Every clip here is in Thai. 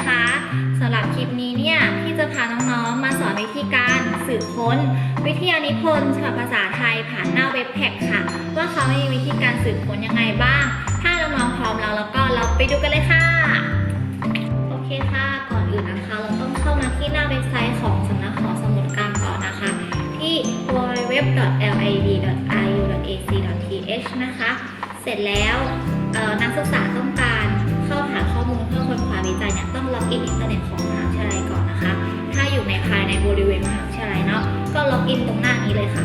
นะคะสำหรับคลิปนี้เนี่ยพี่จะพาน้องๆมาสอนวิธีการสืบค้น วิทยานิพนธ์ฉบับภาษาไทยผ่านหน้าเว็บแพ็กค่ะว่าเขามีวิธีการสืบค้นยังไงบ้าง ถ้าน้องๆพร้อมแล้วแล้วก็เราไปดูกันเลยค่ะ โอเคค่ะก่อนอื่นนะคะ เราต้องเข้ามาที่หน้าเว็บไซต์ของสำนักหอสมุดกลางก่อนนะคะ ที่ www.lib.iu.ac.th นะคะ เสร็จแล้ว กินตรงหน้านี้เลยค่ะ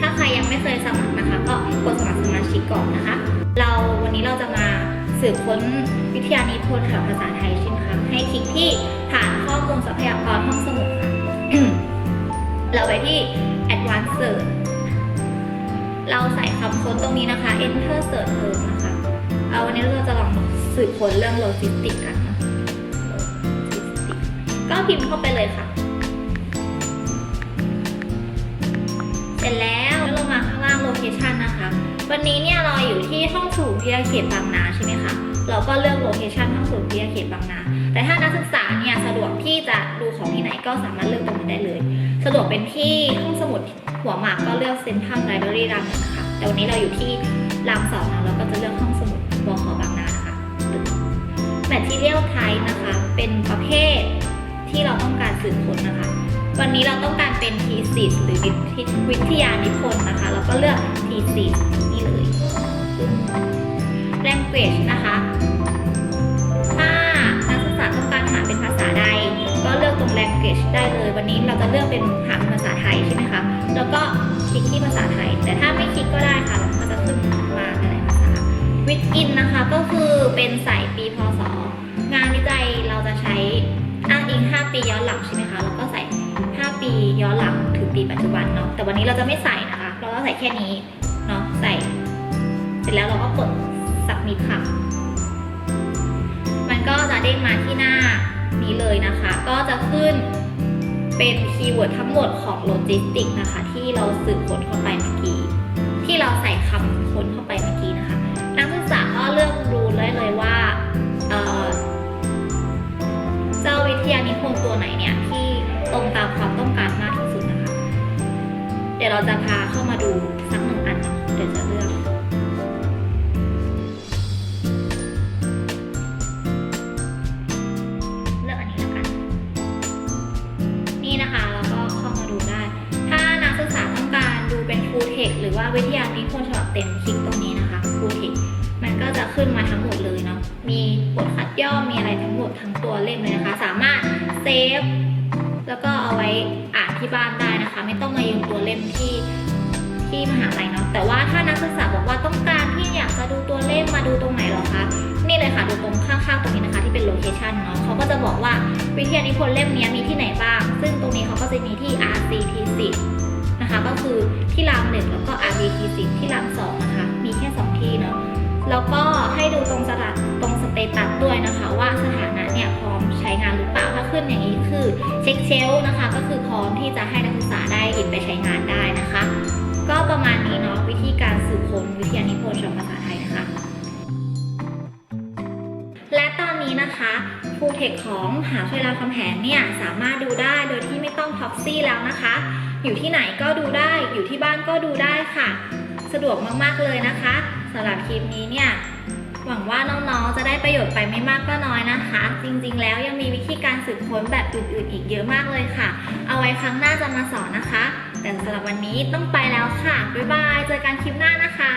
ถ้าใครยังไม่เคยสมัครนะคะ ก็กดสมัครสมาชิกก่อนนะคะ เราวันนี้เราจะมาสืบค้นวิทยานิพนธ์ค่ะภาษาไทยใช่ไหมคะให้คลิกที่ฐานข้อมูลทรัพยากรห้องสมุดค่ะ เราไปที่ advanced search เราใส่คำค้นตรงนี้นะคะ enter search term นะคะเอาวันนี้เราจะลองสืบค้นเรื่องโลจิสติกกันนะก็พิมพ์เข้าไปเลยค่ะ ร็จแล้วแล้วลงมาข้างล่างโลเคชันนะคะ วันนี้เนี่ยเราอยู่ที่ห้องสูงพิยาเขตบางนาใช่ไหมคะเราก็เลือกโลเคชันห้องสูงพิยาเขตบางนา แต่ถ้านักศึกษาเนี่ยสะดวกที่จะดูของที่ไหนก็สามารถเลือกตรงนี้ได้เลย สะดวกเป็นที่ห้องสมุดหัวหมากก็เลือกเซ็นทรัลไลบรารีรามหนึ่งนะคะแต่วันนี้เราอยู่ที่รามสองเราก็จะเลือกห้องสมุดบขบางนานะคะแมททีเรียลไทป์นะคะ เป็นประเภทที่เราต้องการสืบค้นนะคะ วันนี้เราต้องการเป็น thesis หรือวิทยานิพนธ์นะคะ เราก็เลือก thesis นี่เลย language นะคะ ถ้านักศึกษาต้องการหาเป็นภาษาใด ก็เลือกตรง language ได้เลย วันนี้เราจะเลือกเป็นหาเป็นภาษาไทยใช่ไหมคะ แล้วก็คลิกที่ภาษาไทย แต่ถ้าไม่คลิกก็ได้ค่ะมันก็จะขึ้นมาในภาษา within นะคะก็คือเป็นใส่ปีพศงานวิจัยเราจะใช้อ้างอิง 5 ปีย้อนหลังใช่ไหมคะ แล้วก็ใส่ ปีย้อนหลังถึงปีปัจจุบันเนาะแต่วันนี้เราจะไม่ใส่นะคะ เราก็ใส่แค่นี้เนาะใส่ เสร็จแล้วเราก็กด submit ค่ะมันก็จะเด้งมาที่หน้านี้เลยนะคะ ก็จะขึ้นเป็นคีย์เวิร์ดทั้งหมดของโลจิสติกนะคะ ที่เราสืบค้นเข้าไปเมื่อกี้ ที่เราใส่คำค้นเข้าไปเมื่อกี้นะคะ นักศึกษาก็เลือกดูได้เลยว่าเออเจ้าวิทยานิพนธ์ตัวไหนเนี่ยที่ ตรงตามความต้องการมากที่สุดนะคะ เดี๋ยวเราจะพาเข้ามาดูสักหนึ่งอันเนาะเดี๋ยวจะเลือกเลือกอันนี้แล้วกันนี่นะคะแล้วก็เข้ามาดูได้ถ้านักศึกษาต้องการดูเป็น full text หรือว่าวิทยานิพนธ์ฉบับเต็มคลิกตรงนี้นะคะ full text มันก็จะขึ้นมาทั้งหมดเลยเนาะ มีบทคัดย่อ มีอะไรทั้งหมดทั้งตัวเล่มเลยนะคะ สามารถเซฟ แล้วก็เอาไว้อ่านที่บ้านได้นะคะ ไม่ต้องมายืมตัวเล่มที่ที่มหาลัยเนาะแต่ว่าถ้านักศึกษาบอกว่าต้องการที่อยากจะดูตัวเล่มมาดูตรงไหนหรอคะนี่เลยค่ะดูตรงข้างๆตรงนี้นะคะ ที่เป็นโลเคชันเนาะเขาก็จะบอกว่าวิทยานิพนธ์เล่มนี้มีที่ไหนบ้าง ซึ่งตรงนี้เขาก็จะมีที่ RCT10 นะคะ ก็คือที่รามหนึ่งแล้วก็ RBT10 ที่รามสองนะคะ มีแค่สองที่เนาะแล้วก็ให้ดูตรงสถานตรงสเตตัสด้วยนะคะ ขึ้นอย่างนี้คือเช็คเชลนะคะ ก็คือพร้อมที่จะให้นักศึกษาได้หยิบไปใช้งานได้นะคะ ก็ประมาณนี้เนาะวิธีการสืบค้นวิทยานิพนธ์ฉบับภาษาไทยนะคะ และตอนนี้นะคะฟูเทคของหาวิทยาลัยรามคำแหงเนี่ยสามารถดูได้โดยที่ไม่ต้องท็อกซี่แล้วนะคะ อยู่ที่ไหนก็ดูได้ อยู่ที่บ้านก็ดูได้ค่ะ สะดวกมากๆเลยนะคะสำหรับคลิปนี้เนี่ย หวังว่าน้องๆ จะได้ประโยชน์ไปไม่มากก็น้อยนะคะ จริงๆ แล้วยังมีวิธีการสืบค้นแบบอื่นๆ อีกเยอะมากเลยค่ะ เอาไว้ครั้งหน้าจะมาสอนนะคะ แต่สำหรับวันนี้ต้องไปแล้วค่ะ บ๊ายบาย เจอกันคลิปหน้านะคะ